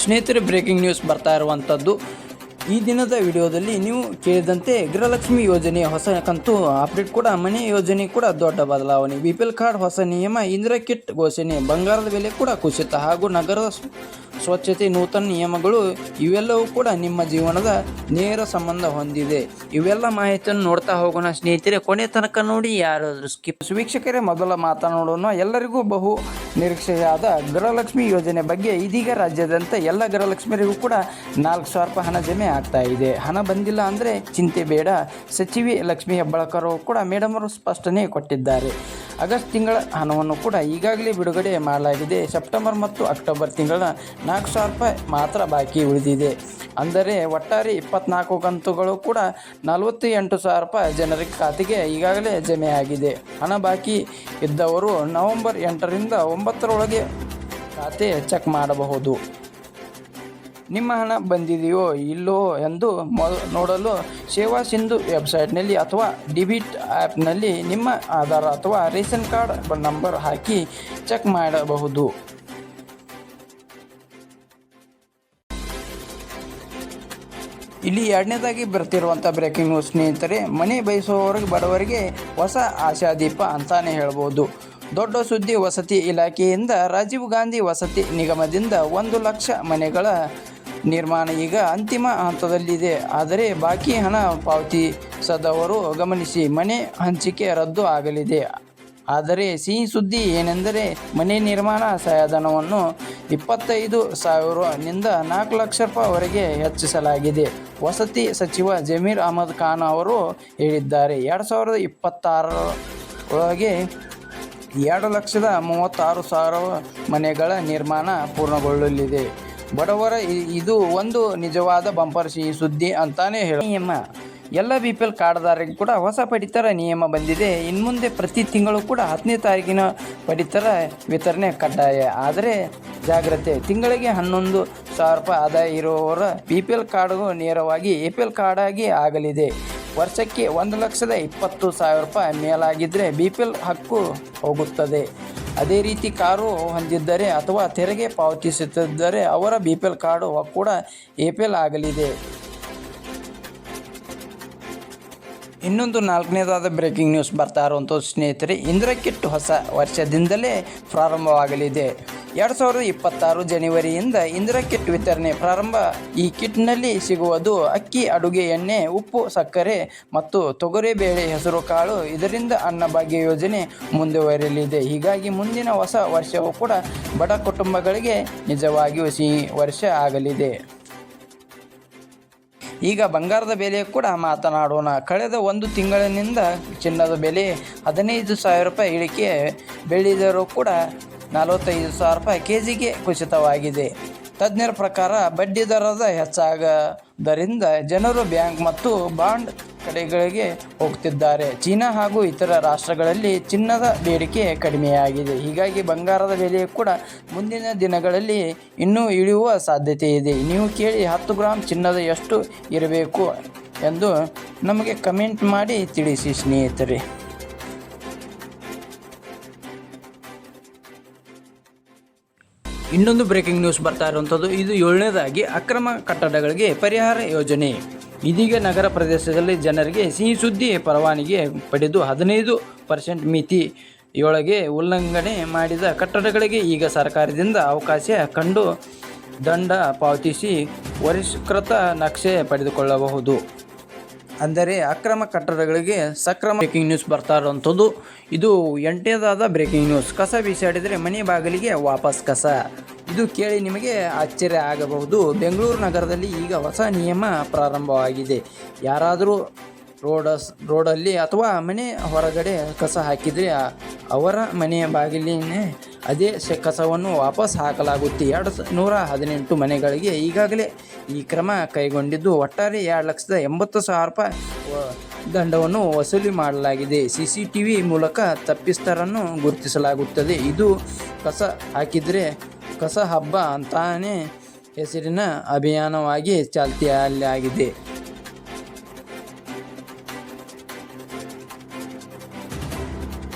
ಸ್ನೇಹಿತರೆ breaking news ಬರ್ತಾ ಇರುವಂಥದ್ದು ಈ ದಿನದ ವಿಡಿಯೋದಲ್ಲಿ ನೀವು ಕೇಳಿದಂತೆ ಗೃಹಲಕ್ಷ್ಮಿ ಯೋಜನೆ ಹೊಸ ಕಂತು ಅಪ್ಡೇಟ್ ಕೂಡ, ಮನೆ ಯೋಜನೆ ಕೂಡ ದೊಡ್ಡ ಬದಲಾವಣೆ. ಬಿ ಪಿ ಎಲ್ ಕಾರ್ಡ್ ಹೊಸ ನಿಯಮ, ಇಂದಿರಾ ಕಿಟ್ ಘೋಷಣೆ, ಬಂಗಾರದ ಬೆಲೆ ಕೂಡ ಕುಸಿತ ಹಾಗೂ ನಗರದ ಸ್ವಚ್ಛತೆ ನೂತನ ನಿಯಮಗಳು ಇವೆಲ್ಲವೂ ಕೂಡ ನಿಮ್ಮ ಜೀವನದ ನೇರ ಸಂಬಂಧ ಹೊಂದಿದೆ. ಇವೆಲ್ಲ ಮಾಹಿತಿಯನ್ನು ನೋಡ್ತಾ ಹೋಗೋಣ. ಸ್ನೇಹಿತರೆ, ಕೊನೆ ತನಕ ನೋಡಿ, ಯಾರಾದರೂ ಸ್ಕಿಪ್ ವೀಕ್ಷಕರೇ, ಮೊದಲ ಮಾತನಾಡೋಣ ಎಲ್ಲರಿಗೂ ಬಹು ನಿರೀಕ್ಷೆಯಾದ ಗೃಹಲಕ್ಷ್ಮಿ ಯೋಜನೆ ಬಗ್ಗೆ ಇದೀಗ ರಾಜ್ಯಾದ್ಯಂತ ಎಲ್ಲ ಗೃಹಲಕ್ಷ್ಮಿಯರಿಗೂ ಕೂಡ ನಾಲ್ಕು ಸಾವಿರ ರೂಪಾಯಿ ಹಣ ಜಮೆ ಆಗ್ತಾ ಇದೆ. ಹಣ ಬಂದಿಲ್ಲ ಅಂದರೆ ಚಿಂತೆ ಬೇಡ. ಸಚಿವೆ ಲಕ್ಷ್ಮಿ ಹೆಬ್ಬಾಳ್ಕರ್ ಕೂಡ ಮೇಡಮ್ ಅವರು ಸ್ಪಷ್ಟನೆ ಕೊಟ್ಟಿದ್ದಾರೆ. ಆಗಸ್ಟ್ ತಿಂಗಳ ಹಣವನ್ನು ಕೂಡ ಈಗಾಗಲೇ ಬಿಡುಗಡೆ ಮಾಡಲಾಗಿದೆ. ಸೆಪ್ಟೆಂಬರ್ ಮತ್ತು ಅಕ್ಟೋಬರ್ ತಿಂಗಳ ನಾಲ್ಕು ಸಾವಿರ ರೂಪಾಯಿ ಮಾತ್ರ ಬಾಕಿ ಉಳಿದಿದೆ. ಅಂದರೆ ಒಟ್ಟಾರೆ ಇಪ್ಪತ್ನಾಲ್ಕು ಕಂತುಗಳು ಕೂಡ ನಲವತ್ತು ಎಂಟು ಸಾವಿರ ರೂಪಾಯಿ ಜನರ ಖಾತೆಗೆ ಈಗಾಗಲೇ ಜಮೆ ಆಗಿದೆ. ಹಣ ಬಾಕಿ ಇದ್ದವರು ನವೆಂಬರ್ ಎಂಟರಿಂದ ಒಂಬತ್ತರೊಳಗೆ ಖಾತೆ ಚೆಕ್ ಮಾಡಬಹುದು. ನಿಮ್ಮ ಹಣ ಬಂದಿದೆಯೋ ಇಲ್ಲೋ ಎಂದು ನೋಡಲು ಸೇವಾ ಸಿಂಧು ವೆಬ್ಸೈಟ್ನಲ್ಲಿ ಅಥವಾ ಡಿಬಿಟ್ ಆ್ಯಪ್ನಲ್ಲಿ ನಿಮ್ಮ ಆಧಾರ್ ಅಥವಾ ರೇಷನ್ ಕಾರ್ಡ್ ನಂಬರ್ ಹಾಕಿ ಚೆಕ್ ಮಾಡಬಹುದು. ಇಲ್ಲಿ ಎರಡನೇದಾಗಿ ಬರ್ತಿರುವಂಥ ಬ್ರೇಕಿಂಗ್ ನ್ಯೂಸ್ ಸ್ನೇಹಿತರೆ, ಮನೆ ಬಯಸುವವರಿಗೆ ಬಡವರಿಗೆ ಹೊಸ ಆಶಾದೀಪ ಅಂತಾನೆ ಹೇಳ್ಬೋದು. ದೊಡ್ಡ ಸುದ್ದಿ ವಸತಿ ಇಲಾಖೆಯಿಂದ ರಾಜೀವ್ ಗಾಂಧಿ ವಸತಿ ನಿಗಮದಿಂದ ಒಂದು ಲಕ್ಷ ಮನೆಗಳ ನಿರ್ಮಾಣ ಈಗ ಅಂತಿಮ ಹಂತದಲ್ಲಿದೆ. ಆದರೆ ಬಾಕಿ ಹಣ ಪಾವತಿಸದವರು ಗಮನಿಸಿ ಮನೆ ಹಂಚಿಕೆ ರದ್ದು ಆಗಲಿದೆ. ಆದರೆ ಸಿಹಿ ಸುದ್ದಿ ಏನೆಂದರೆ ಮನೆ ನಿರ್ಮಾಣ ಸಹಾಯಧನವನ್ನು ಇಪ್ಪತ್ತೈದು ಸಾವಿರನಿಂದ ನಾಲ್ಕು ಲಕ್ಷ ರೂಪಾಯಿವರೆಗೆ ಹೆಚ್ಚಿಸಲಾಗಿದೆ. ವಸತಿ ಸಚಿವ ಜಮೀರ್ ಅಹಮದ್ ಖಾನ್ ಅವರು ಹೇಳಿದ್ದಾರೆ. ಎರಡು ಸಾವಿರದ ಇಪ್ಪತ್ತಾರರ ಒಳಗೆ ಎರಡು ಲಕ್ಷದ ಮೂವತ್ತಾರು ಸಾವಿರ ಮನೆಗಳ ನಿರ್ಮಾಣ ಪೂರ್ಣಗೊಳ್ಳಲಿದೆ. ಬಡವರ ಇದು ಒಂದು ನಿಜವಾದ ಬಂಪರ್ ಸಿಹಿ ಸುದ್ದಿ ಅಂತಾನೆ ಹೇಳ ನಿಯಮ. ಎಲ್ಲ ಬಿ ಪಿ ಎಲ್ ಕಾರ್ಡ್ದಾರರಿಗೆ ಕೂಡ ಹೊಸ ಪಡಿತರ ನಿಯಮ ಬಂದಿದೆ. ಇನ್ಮುಂದೆ ಪ್ರತಿ ತಿಂಗಳು ಕೂಡ ಹತ್ತನೇ ತಾರೀಕಿನ ಪಡಿತರ ವಿತರಣೆ ಕಡ್ಡಾಯ. ಆದರೆ ಜಾಗ್ರತೆ, ತಿಂಗಳಿಗೆ ಹನ್ನೊಂದು ಸಾವಿರ ರೂಪಾಯಿ ಆದಾಯ ಇರುವವರ ಬಿ ಪಿ ಎಲ್ ಕಾರ್ಡ್ಗೂ ನೇರವಾಗಿ ಎ ಪಿ ಎಲ್ ಕಾರ್ಡಾಗಿ ಆಗಿ ಆಗಲಿದೆ. ವರ್ಷಕ್ಕೆ ಒಂದು ಲಕ್ಷದ ಇಪ್ಪತ್ತು ಸಾವಿರ ರೂಪಾಯಿ ಮೇಲಾಗಿದ್ದರೆ ಬಿ ಪಿ ಎಲ್ ಹಕ್ಕು ಹೋಗುತ್ತದೆ. ಅದೇ ರೀತಿ ಕಾರು ಹೊಂದಿದ್ದರೆ ಅಥವಾ ತೆರಿಗೆ ಪಾವತಿಸುತ್ತಿದ್ದರೆ ಅವರ ಬಿ ಪಿ ಎಲ್ ಕಾರ್ಡು ಕೂಡ ಎ ಪಿ ಎಲ್ ಆಗಲಿದೆ. ಇನ್ನೊಂದು ನಾಲ್ಕನೇದಾದ ಬ್ರೇಕಿಂಗ್ ನ್ಯೂಸ್ ಬರ್ತಾ ಇರುವಂಥ ಸ್ನೇಹಿತರೆ, ಇಂದ್ರಕಿಟ್ಟು ಕಿಟ್ ಹೊಸ ವರ್ಷದಿಂದಲೇ ಪ್ರಾರಂಭವಾಗಲಿದೆ. ಎರಡು ಸಾವಿರದ ಇಪ್ಪತ್ತಾರು ಜನವರಿಯಿಂದ ಇಂದಿರಾ ಕಿಟ್ ವಿತರಣೆ ಪ್ರಾರಂಭ. ಈ ಕಿಟ್ನಲ್ಲಿ ಸಿಗುವುದು ಅಕ್ಕಿ, ಅಡುಗೆ, ಎಣ್ಣೆ, ಉಪ್ಪು, ಸಕ್ಕರೆ ಮತ್ತು ತೊಗರಿಬೇಳೆ ಹೆಸರು ಕಾಳು. ಇದರಿಂದ ಅನ್ನಭಾಗ್ಯ ಯೋಜನೆ ಮುಂದುವರಿಯಲಿದೆ. ಹೀಗಾಗಿ ಮುಂದಿನ ಹೊಸ ವರ್ಷವೂ ಕೂಡ ಬಡ ಕುಟುಂಬಗಳಿಗೆ ನಿಜವಾಗಿಯೂ ಸಿಹಿ ವರ್ಷ ಆಗಲಿದೆ. ಈಗ ಬಂಗಾರದ ಬೆಲೆ ಕೂಡ ಮಾತನಾಡೋಣ. ಕಳೆದ ಒಂದು ತಿಂಗಳಿನಿಂದ ಚಿನ್ನದ ಬೆಲೆ ಹದಿನೈದು ಸಾವಿರ ರೂಪಾಯಿ ಇಳಿಕೆ ಬೆಳೆದರೂ ಕೂಡ ನಲವತ್ತೈದು ಸಾವಿರ ರೂಪಾಯಿ ಕೆ ಜಿಗೆ ಕುಸಿತವಾಗಿದೆ ತಜ್ಞರ ಪ್ರಕಾರ ಬಡ್ಡಿ ದರದ ಹೆಚ್ಚಾಗದರಿಂದ ಜನರು ಬ್ಯಾಂಕ್ ಮತ್ತು ಬಾಂಡ್ ಕಡೆಗಳಿಗೆ ಹೋಗ್ತಿದ್ದಾರೆ. ಚೀನಾ ಹಾಗೂ ಇತರ ರಾಷ್ಟ್ರಗಳಲ್ಲಿ ಚಿನ್ನದ ಬೇಡಿಕೆ ಕಡಿಮೆಯಾಗಿದೆ. ಹೀಗಾಗಿ ಬಂಗಾರದ ಬೆಲೆ ಕೂಡ ಮುಂದಿನ ದಿನಗಳಲ್ಲಿ ಇನ್ನೂ ಇಳಿಯುವ ಸಾಧ್ಯತೆ ಇದೆ. ನೀವು ಕೇಳಿ ಹತ್ತು ಗ್ರಾಮ್ ಚಿನ್ನದ ಎಷ್ಟು ಇರಬೇಕು ಎಂದು ನಮಗೆ ಕಮೆಂಟ್ ಮಾಡಿ ತಿಳಿಸಿ ಸ್ನೇಹಿತರೆ. ಇನ್ನೊಂದು ಬ್ರೇಕಿಂಗ್ ನ್ಯೂಸ್ ಬರ್ತಾ ಇರುವಂಥದ್ದು. ಇದು ಏಳನೇದಾಗಿ ಅಕ್ರಮ ಕಟ್ಟಡಗಳಿಗೆ ಪರಿಹಾರ ಯೋಜನೆ. ಇದೀಗ ನಗರ ಪ್ರದೇಶದಲ್ಲಿ ಜನರಿಗೆ ಸಿಹಿ ಸುದ್ದಿ ಪರವಾನಗಿ ಪಡೆದು ಹದಿನೈದು ಪರ್ಸೆಂಟ್ ಮಿತಿ ಯೊಳಗೆ ಉಲ್ಲಂಘನೆ ಮಾಡಿದ ಕಟ್ಟಡಗಳಿಗೆ ಈಗ ಸರ್ಕಾರದಿಂದ ಅವಕಾಶ ಕಂಡು ದಂಡ ಪಾವತಿಸಿ ಪರಿಷ್ಕೃತ ನಕ್ಷೆ ಪಡೆದುಕೊಳ್ಳಬಹುದು. ಅಂದರೆ ಅಕ್ರಮ ಕಟ್ಟಡಗಳಿಗೆ ಸಕ್ರಮ ಬ್ರೇಕಿಂಗ್ ನ್ಯೂಸ್ ಬರ್ತಾ ಇರುವಂಥದ್ದು. ಇದು ಎಂಟನೇದಾದ ಬ್ರೇಕಿಂಗ್ ನ್ಯೂಸ್ ಕಸ ಬೀಸಾಡಿದರೆ ಮನೆ ಬಾಗಿಲಿಗೆ ವಾಪಸ್ ಕಸ. ಇದು ಕೇಳಿ ನಿಮಗೆ ಆಶ್ಚರ್ಯ ಆಗಬಹುದು. ಬೆಂಗಳೂರು ನಗರದಲ್ಲಿ ಈಗ ಹೊಸ ನಿಯಮ ಪ್ರಾರಂಭವಾಗಿದೆ. ಯಾರಾದರೂ ರೋಡಸ್ ರೋಡಲ್ಲಿ ಅಥವಾ ಮನೆ ಹೊರಗಡೆ ಕಸ ಹಾಕಿದರೆ ಅವರ ಮನೆಯ ಬಾಗಿಲಿನೇ ಅದೇ ಕಸವನ್ನು ವಾಪಸ್ ಹಾಕಲಾಗುತ್ತೆ. ಎರಡು ನೂರ ಹದಿನೆಂಟು ಮನೆಗಳಿಗೆ ಈಗಾಗಲೇ ಈ ಕ್ರಮ ಕೈಗೊಂಡಿದ್ದು. ಒಟ್ಟಾರೆ ಎರಡು ಲಕ್ಷದ ಎಂಬತ್ತು ಸಾವಿರ ರೂಪಾಯಿ ದಂಡವನ್ನು ವಸೂಲಿ ಮಾಡಲಾಗಿದೆ. ಸಿ ಸಿ ಟಿ ವಿ ಮೂಲಕ ತಪ್ಪಿಸ್ತರನ್ನು ಗುರುತಿಸಲಾಗುತ್ತದೆ. ಇದು ಕಸ ಹಾಕಿದರೆ ಕಸ ಹಬ್ಬ ಅಂತಾನೆ ಹೆಸರಿನ ಅಭಿಯಾನವಾಗಿ ಚಾಲ್ತಿಯಲ್ಲಾಗಿದೆ.